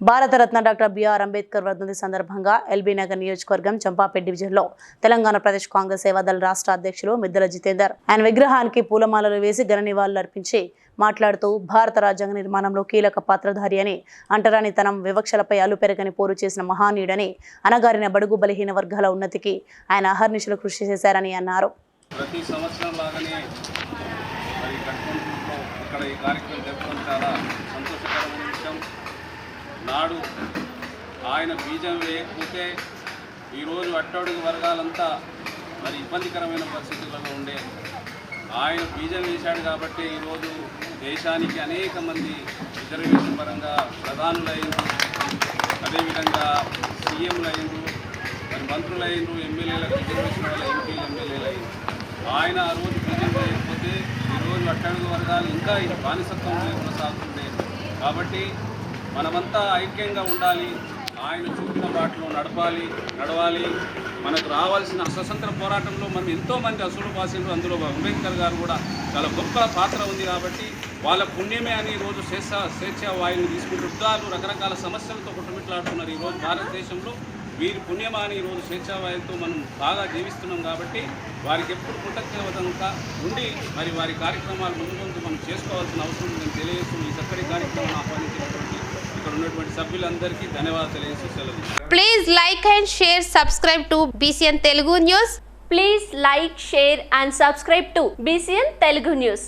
Bharat Ratna doctor BR Ambedkar వర్ధంతి సందర్భంగా LB Nagar నియోజకవర్గం చంపాపేట డివిజన్లో తెలంగాణ ప్రదేశ్ కాంగ్రెస్ సేవాదళ రాష్ట్ర అధ్యక్షులు మిద్దల జితేందర్. ఆయన విగ్రహానికి పూలమాలలు వేసి ఘన నివాళులు అర్పించి మాట్లాడుతూ భారత రాజ్యాంగ నిర్మాణంలో కీలక పాత్రధారి అని అంటరానితనం వివక్షలపై అలుపెరగని పోరు చేసిన మహానీయుడని అనగారిన బడుగు బలహీన వర్గాల ఉన్నతికి ఆయన అహర్నిశలు కృషి చేశారని అన్నారు. ప్రతి సంవత్సరం లాగానే ఇక్కడ ఈ కార్యక్రమం జరుపుకుంటారా నాడు ఆయన బీజం వేయకపోతే ఈరోజు అట్టడుగు వర్గాలంతా మరి ఇబ్బందికరమైన పరిస్థితులలో ఉండే ఆయన బీజం వేశాడు కాబట్టి ఈరోజు దేశానికి అనేక మంది రిజర్వేషన్ పరంగా ప్రధానులైన అదేవిధంగా సీఎంలు మరి మంత్రులైనరు ఎమ్మెల్యేలకు రిజర్వేషన్ వల్ల ఎంపీలు ఎమ్మెల్యేలు ఆయన ఆ రోజు బీజం వేయకపోతే ఈరోజు అట్టడుగు వర్గాలు ఇంకా ఈ బానిసత్వం కొనసాగుతుంది కాబట్టి మనమంతా ఐక్యంగా ఉండాలి. ఆయన చూపిన బాటలో నడపాలి నడవాలి. మనకు రావాల్సిన స్వతంత్ర పోరాటంలో మనం ఎంతోమంది అసలు పాసిండ్రు అందులో అంబేద్కర్ గారు కూడా చాలా గొప్ప పాత్ర ఉంది కాబట్టి వాళ్ళ పుణ్యమే అని ఈరోజు స్వేచ్ఛ స్వేచ్ఛ వాయువుని తీసుకుంటూ యుద్ధాలు రకరకాల సమస్యలతో కుటుంబిట్లాడుతున్నారు ఈరోజు భారతదేశంలో. వీరి పుణ్యమా అని ఈరోజు స్వేచ్ఛావాయుతో మనం బాగా జీవిస్తున్నాం కాబట్టి వారికి ఎప్పుడు కృతజ్ఞతంగా ఉండి మరి వారి కార్యక్రమాలు ముందు ముందు మనం చేసుకోవాల్సిన అవసరం ఉందని తెలియజేస్తూ ఈ చక్కటి కార్యక్రమం ఆహ్వానించినటువంటి ఇక్కడ ఉన్నటువంటి సభ్యులందరికీ ధన్యవాదాలు తెలియజేస్తూ సెలవు తీసుకుంటున్నాను. Please like and share, subscribe to BCN Telugu News. Please like, share and subscribe to BCN Telugu News.